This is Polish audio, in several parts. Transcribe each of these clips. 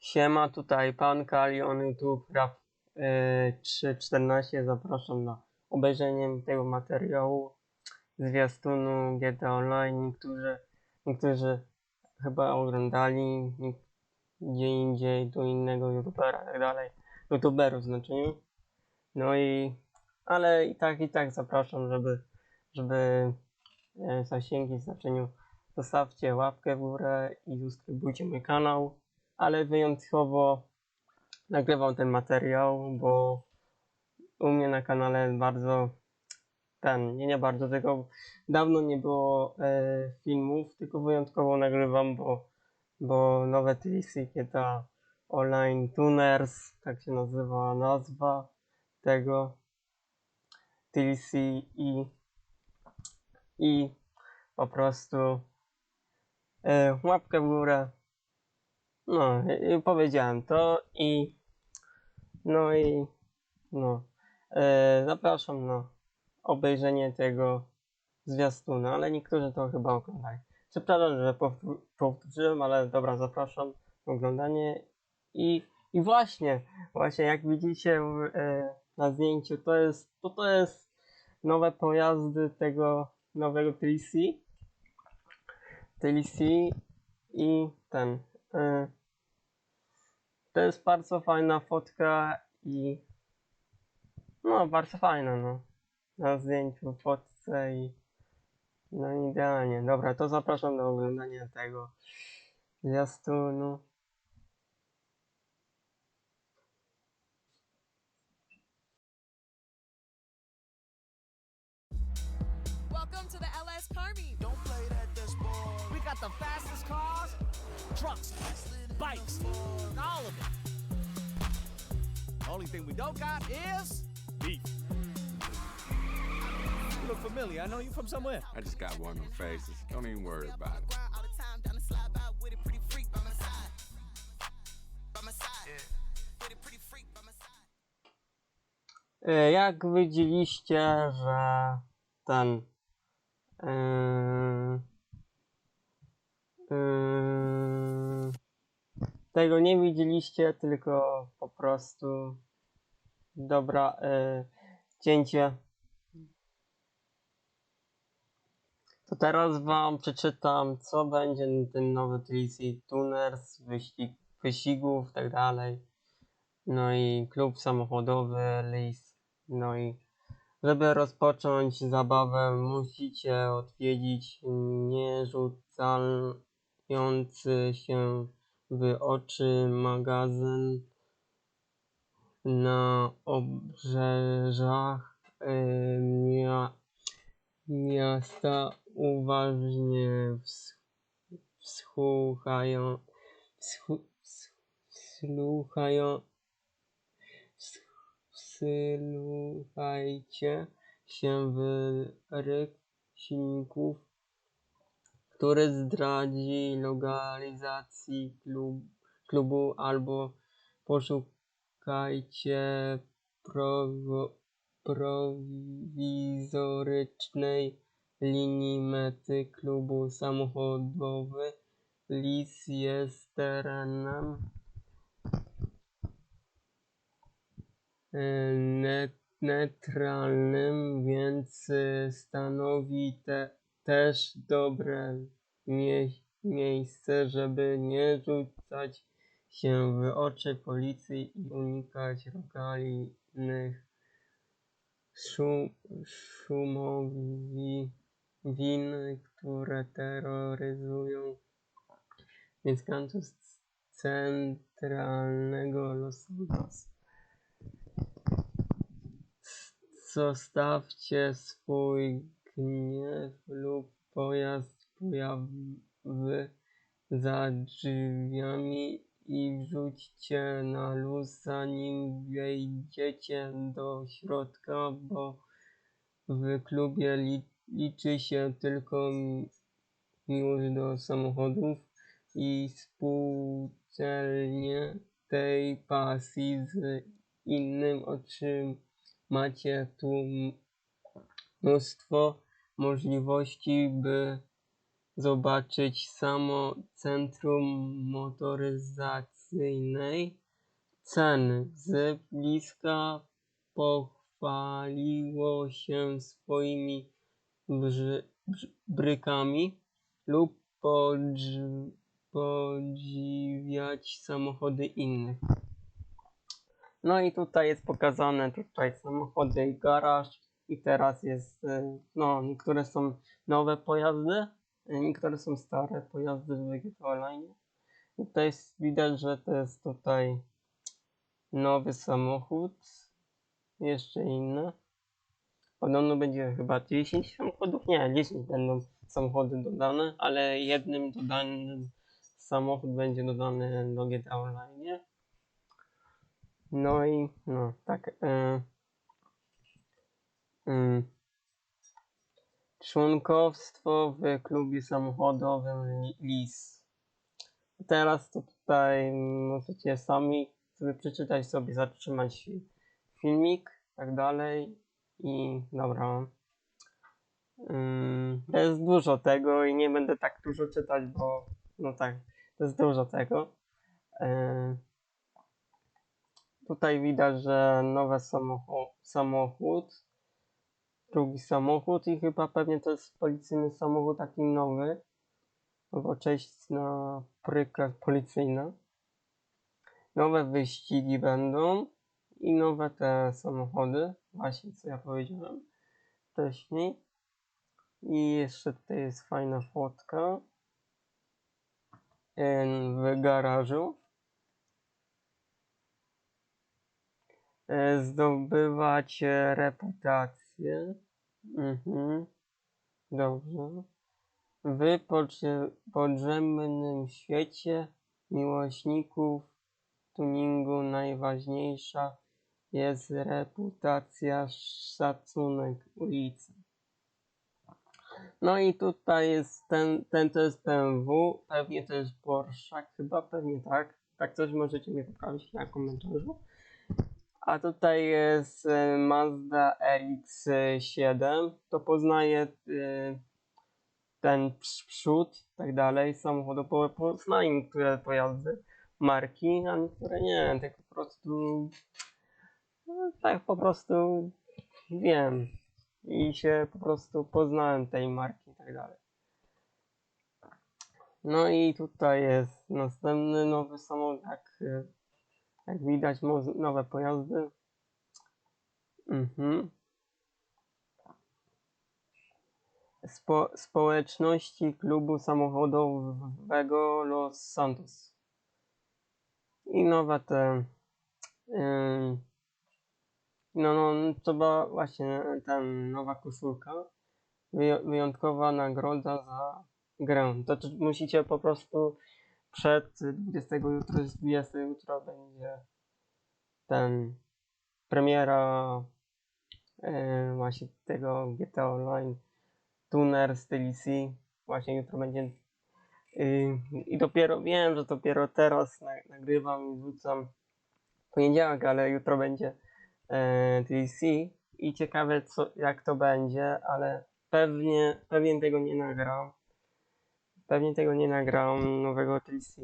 Siema, tutaj pan Kalion, YouTube, Rap e, 314. Zapraszam na obejrzenie tego materiału zwiastunu GTA Online. Niektórzy, niektórzy chyba oglądali, gdzie indziej do innego youtubera i tak dalej. Youtuberów w znaczeniu. No i, ale i tak, i tak zapraszam, żeby, żeby e, zasięgi w znaczeniu zostawcie łapkę w górę i subskrybujcie mój kanał ale wyjątkowo nagrywam ten materiał, bo u mnie na kanale bardzo ten, nie, nie bardzo, tylko dawno nie było e, filmów, tylko wyjątkowo nagrywam, bo, bo nowe TLC GTA Online Tuners, tak się nazywa nazwa tego TLC i, i po prostu e, łapkę w górę no, i powiedziałem to i no i no e, zapraszam na obejrzenie tego zwiastuna, ale niektórzy to chyba oglądali. Przepraszam, że powtó- powtórzyłem, ale dobra, zapraszam na oglądanie i, i właśnie, właśnie jak widzicie e, na zdjęciu, to jest, to, to jest nowe pojazdy tego nowego TLC. TLC i ten. E, to jest bardzo fajna fotka i no bardzo fajna no. Na zdjęciu, fotce i no idealnie. Dobra, to zapraszam do oglądania tego zwiastunu. Welcome to the LS Car Meet. Don't play that this boy. We got the fastest cars, trucks, bikes, all of it. Only thing we don't got is beef. You look familiar. I know you from somewhere. I just got one of them faces. Don't even worry about it. Jak widzieliście, że ten yy, tego nie widzieliście, tylko po prostu dobra yy, cięcie. To teraz wam przeczytam, co będzie ten nowy TLC Tuners, wyścig, wyścigów, tak dalej. No i klub samochodowy, lis. No i żeby rozpocząć zabawę, musicie odwiedzić nierzucający się w oczy magazyn na obrzeżach y, mia, miasta. Uważnie ws- wsłuchają, wsłuchają, Wsłuchajcie się w ryk silników, który zdradzi lokalizacji klub, klubu albo poszukajcie prowo, prowizorycznej linii mety klubu samochodowy. Lis jest terenem e, net, neutralnym, więc stanowi te, też dobre mie, miejsce, żeby nie rzucać się w oczy policji i unikać lokalnych szum, szumowi win, które terroryzują mieszkańców centralnego Los Angeles. Zostawcie swój gniew lub pojazd pojawy za drzwiami i wrzućcie na luz zanim wejdziecie do środka, bo w klubie li, liczy się tylko miłość do samochodów i współdzielnie tej pasji z innym otrzymacie tu mnóstwo możliwości, by zobaczyć samo centrum motoryzacyjnej ceny. Z bliska pochwaliło się swoimi brzy, brzy, brykami lub podż, podziwiać samochody innych. No i tutaj jest pokazane tutaj samochody i garaż i teraz jest, y, no niektóre są nowe pojazdy, y, niektóre są stare pojazdy w GTA Online. I Tutaj jest, widać, że to jest tutaj nowy samochód, jeszcze inne. Podobno będzie chyba 10 samochodów, nie, 10 będą samochody dodane, ale jednym dodanym samochód będzie dodany do GTA Online. No i no tak. E, członkowstwo w klubie samochodowym Li- LIS. Teraz to tutaj możecie sami sobie przeczytać sobie, zatrzymać filmik, tak dalej i dobra. Ym, to jest dużo tego i nie będę tak dużo czytać, bo no tak, to jest dużo tego. Yy, Tutaj widać, że nowy samochód, samochód, drugi samochód i chyba pewnie to jest policyjny samochód taki nowy, albo część na pryka policyjna. Nowe wyścigi będą i nowe te samochody, właśnie co ja powiedziałem wcześniej. I jeszcze tutaj jest fajna fotka w garażu. E, zdobywać e, reputację. Mhm. Dobrze. W podrze- podziemnym świecie miłośników tuningu najważniejsza jest reputacja, szacunek ulicy. No i tutaj jest ten, ten to jest BMW, pewnie to jest Porsche, chyba pewnie tak. Tak coś możecie mnie poprawić na komentarzu. A tutaj jest e, Mazda RX-7. To poznaje e, ten prz- przód i tak dalej samochodu. Po, poznaje niektóre pojazdy marki, a niektóre nie. Tak po prostu no, tak po prostu wiem. I się po prostu poznałem tej marki i tak dalej. No i tutaj jest następny nowy samochód, jak, e, jak widać, nowe pojazdy. Mhm. Spo, społeczności klubu samochodowego Los Santos. I nowe te. Yy, no, no, była właśnie ten nowa koszulka. Wyjątkowa nagroda za grę. To musicie po prostu przed 20 jutro, jest 20 jutro będzie ten premiera e, właśnie tego GTA Online Tuner z. Właśnie jutro będzie y, i dopiero wiem, że dopiero teraz na, nagrywam i wrzucam poniedziałek, ale jutro będzie e, TLC i ciekawe co, jak to będzie, ale pewnie, pewnie tego nie nagram. Pewnie tego nie nagram nowego TLC.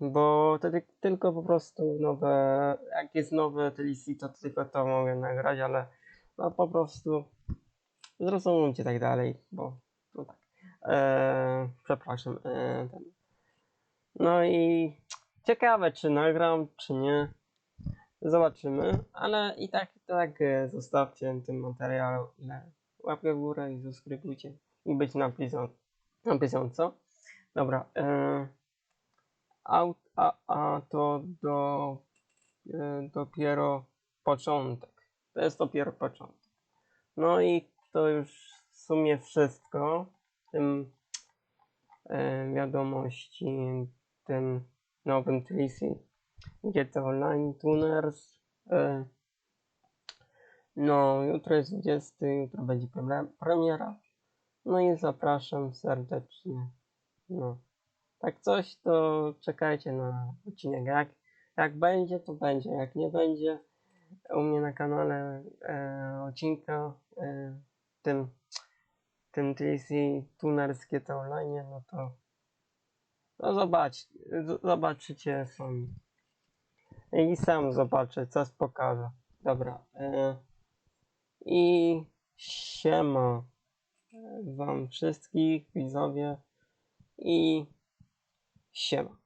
Bo to ty, tylko po prostu nowe, jak jest nowe TLC, to tylko to mogę nagrać, ale no po prostu zrozumcie tak dalej, bo no tak. Eee, przepraszam. Eee. No i ciekawe, czy nagram, czy nie. Zobaczymy, ale i tak, tak e, zostawcie tym materiał łapkę w górę i subskrybujcie i być na bieżąco. Na bieżąco. Dobra. E, aut, a, a to do, e, dopiero początek. To jest dopiero początek. No i to już w sumie wszystko w tym e, wiadomości, tym nowym TLC GTA Online Tuners. No, jutro jest 20, jutro będzie pre- premiera. No i zapraszam serdecznie. No, tak coś, to czekajcie na odcinek. Jak, jak będzie, to będzie. Jak nie będzie, u mnie na kanale e, odcinka e, tym, tym TLC Tuners GTA Online, no to No zobacz, zobaczycie sami. I sam zobaczę, co pokażę. Dobra. E, I siema wam wszystkich widzowie i siema.